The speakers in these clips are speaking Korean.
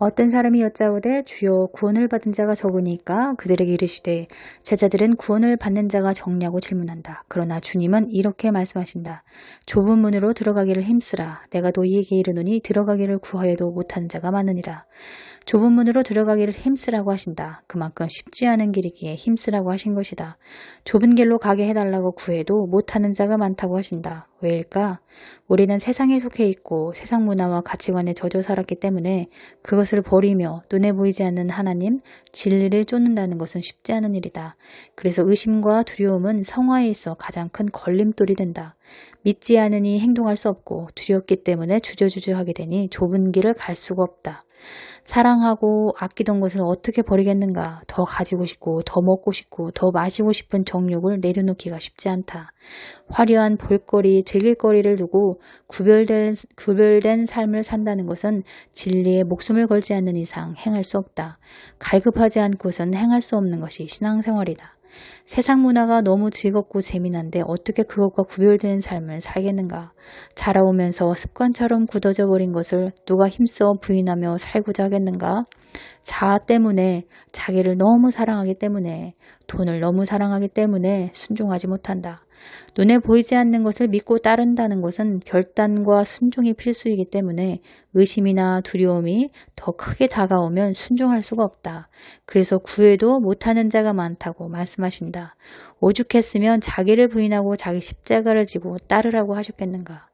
어떤 사람이 여짜오되 주여 구원을 받은 자가 적으니까 그들에게 이르시되 제자들은 구원을 받는 자가 적냐고 질문한다. 그러나 주님은 이렇게 말씀하신다. 좁은 문으로 들어가기를 힘쓰라. 내가 너희에게 이르노니 들어가기를 구하여도 못하는 자가 많으니라. 좁은 문으로 들어가기를 힘쓰라고 하신다. 그만큼 쉽지 않은 길이기에 힘쓰라고 하신 것이다. 좁은 길로 가게 해달라고 구해도 못하는 자가 많다고 하신다. 왜일까? 우리는 세상에 속해 있고 세상 문화와 가치관에 젖어 살았기 때문에 그것을 버리며 눈에 보이지 않는 하나님, 진리를 쫓는다는 것은 쉽지 않은 일이다. 그래서 의심과 두려움은 성화에 있어 가장 큰 걸림돌이 된다. 믿지 않으니 행동할 수 없고 두렵기 때문에 주저주저하게 되니 좁은 길을 갈 수가 없다. 사랑하고 아끼던 것을 어떻게 버리겠는가. 더 가지고 싶고, 더 먹고 싶고, 더 마시고 싶은 정욕을 내려놓기가 쉽지 않다. 화려한 볼거리, 즐길거리를 두고 구별된, 구별된 삶을 산다는 것은 진리에 목숨을 걸지 않는 이상 행할 수 없다. 갈급하지 않고선 행할 수 없는 것이 신앙생활이다. 세상 문화가 너무 즐겁고 재미난데 어떻게 그것과 구별되는 삶을 살겠는가? 자라오면서 습관처럼 굳어져 버린 것을 누가 힘써 부인하며 살고자 하겠는가? 자아 때문에 자기를 너무 사랑하기 때문에 돈을 너무 사랑하기 때문에 순종하지 못한다. 눈에 보이지 않는 것을 믿고 따른다는 것은 결단과 순종이 필수이기 때문에 의심이나 두려움이 더 크게 다가오면 순종할 수가 없다. 그래서 구해도 못하는 자가 많다고 말씀하신다. 오죽했으면 자기를 부인하고 자기 십자가를 지고 따르라고 하셨겠는가.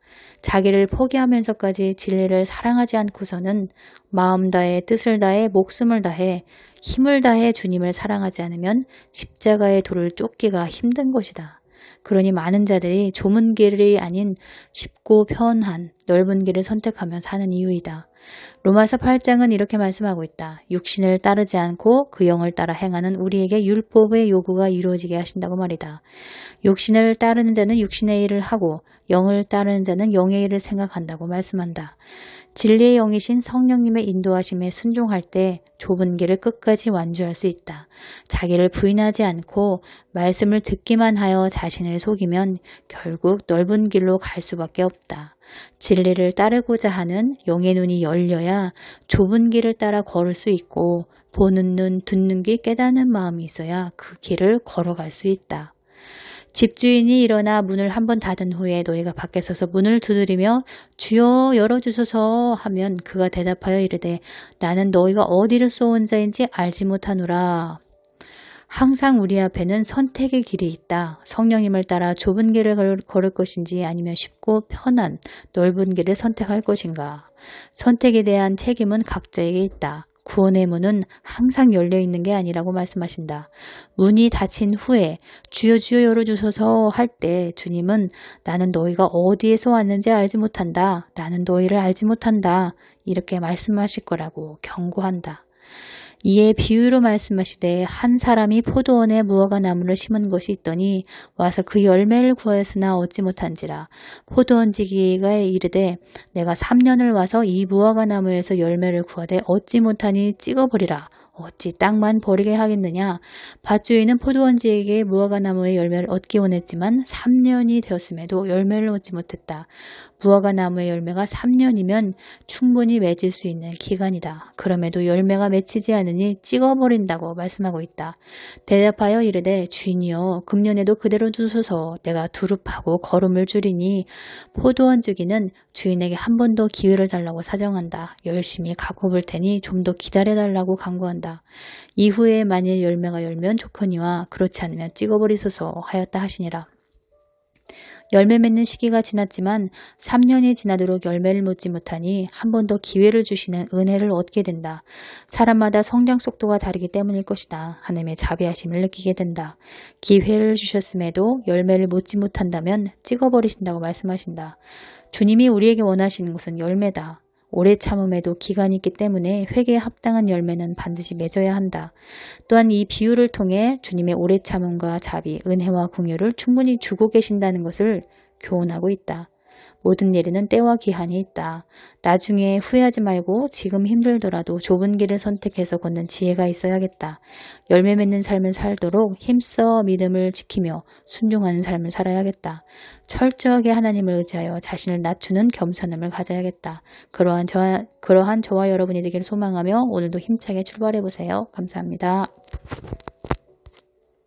자기를 포기하면서까지 진리를 사랑하지 않고서는 마음 다해 뜻을 다해 목숨을 다해 힘을 다해 주님을 사랑하지 않으면 십자가의 돌을 쫓기가 힘든 것이다. 그러니 많은 자들이 좁은 길이 아닌 쉽고 편한 넓은 길을 선택하며 사는 이유이다. 로마서 8장은 이렇게 말씀하고 있다. 육신을 따르지 않고 그 영을 따라 행하는 우리에게 율법의 요구가 이루어지게 하신다고 말이다. 육신을 따르는 자는 육신의 일을 하고 영을 따르는 자는 영의 일을 생각한다고 말씀한다. 진리의 영이신 성령님의 인도하심에 순종할 때 좁은 길을 끝까지 완주할 수 있다. 자기를 부인하지 않고 말씀을 듣기만 하여 자신을 속이면 결국 넓은 길로 갈 수밖에 없다. 진리를 따르고자 하는 영의 눈이 열려야 좁은 길을 따라 걸을 수 있고 보는 눈, 듣는 귀 깨닫는 마음이 있어야 그 길을 걸어갈 수 있다. 집주인이 일어나 문을 한 번 닫은 후에 너희가 밖에 서서 문을 두드리며 주여 열어주소서 하면 그가 대답하여 이르되 나는 너희가 어디를 쏘온 자인지 알지 못하노라. 항상 우리 앞에는 선택의 길이 있다. 성령님을 따라 좁은 길을 걸을 것인지 아니면 쉽고 편한 넓은 길을 선택할 것인가. 선택에 대한 책임은 각자에게 있다. 구원의 문은 항상 열려 있는 게 아니라고 말씀하신다. 문이 닫힌 후에 주여 주여 열어주소서 할 때 주님은 나는 너희가 어디에서 왔는지 알지 못한다. 나는 너희를 알지 못한다. 이렇게 말씀하실 거라고 경고한다. 이에 비유로 말씀하시되 한 사람이 포도원에 무화과 나무를 심은 것이 있더니 와서 그 열매를 구하였으나 얻지 못한지라. 포도원 지기가 이르되 내가 3년을 와서 이 무화과 나무에서 열매를 구하되 얻지 못하니 찍어버리라 어찌 땅만 버리게 하겠느냐. 밭주인은 포도원지에게 무화과 나무의 열매를 얻기 원했지만 3년이 되었음에도 열매를 얻지 못했다. 무화과 나무의 열매가 3년이면 충분히 맺을 수 있는 기간이다. 그럼에도 열매가 맺히지 않으니 찍어버린다고 말씀하고 있다. 대답하여 이르되 주인이여 금년에도 그대로 두소서 내가 두릅하고 걸음을 줄이니 포도원 주기는 주인에게 한 번 더 기회를 달라고 사정한다. 열심히 갖고 볼 테니 좀 더 기다려달라고 강구 한다. 이후에 만일 열매가 열면 좋거니와 그렇지 않으면 찍어버리소서 하였다 하시니라. 열매 맺는 시기가 지났지만 3년이 지나도록 열매를 묻지 못하니 한 번 더 기회를 주시는 은혜를 얻게 된다. 사람마다 성장 속도가 다르기 때문일 것이다. 하나님의 자비하심을 느끼게 된다. 기회를 주셨음에도 열매를 묻지 못한다면 찍어버리신다고 말씀하신다. 주님이 우리에게 원하시는 것은 열매다. 오래 참음에도 기간이 있기 때문에 회개에 합당한 열매는 반드시 맺어야 한다. 또한 이 비유를 통해 주님의 오래 참음과 자비, 은혜와 궁유를 충분히 주고 계신다는 것을 교훈하고 있다. 모든 일에는 때와 기한이 있다. 나중에 후회하지 말고 지금 힘들더라도 좁은 길을 선택해서 걷는 지혜가 있어야겠다. 열매 맺는 삶을 살도록 힘써 믿음을 지키며 순종하는 삶을 살아야겠다. 철저하게 하나님을 의지하여 자신을 낮추는 겸손함을 가져야겠다. 그러한 저와, 그러한 저와 여러분이 되기를 소망하며 오늘도 힘차게 출발해 보세요. 감사합니다.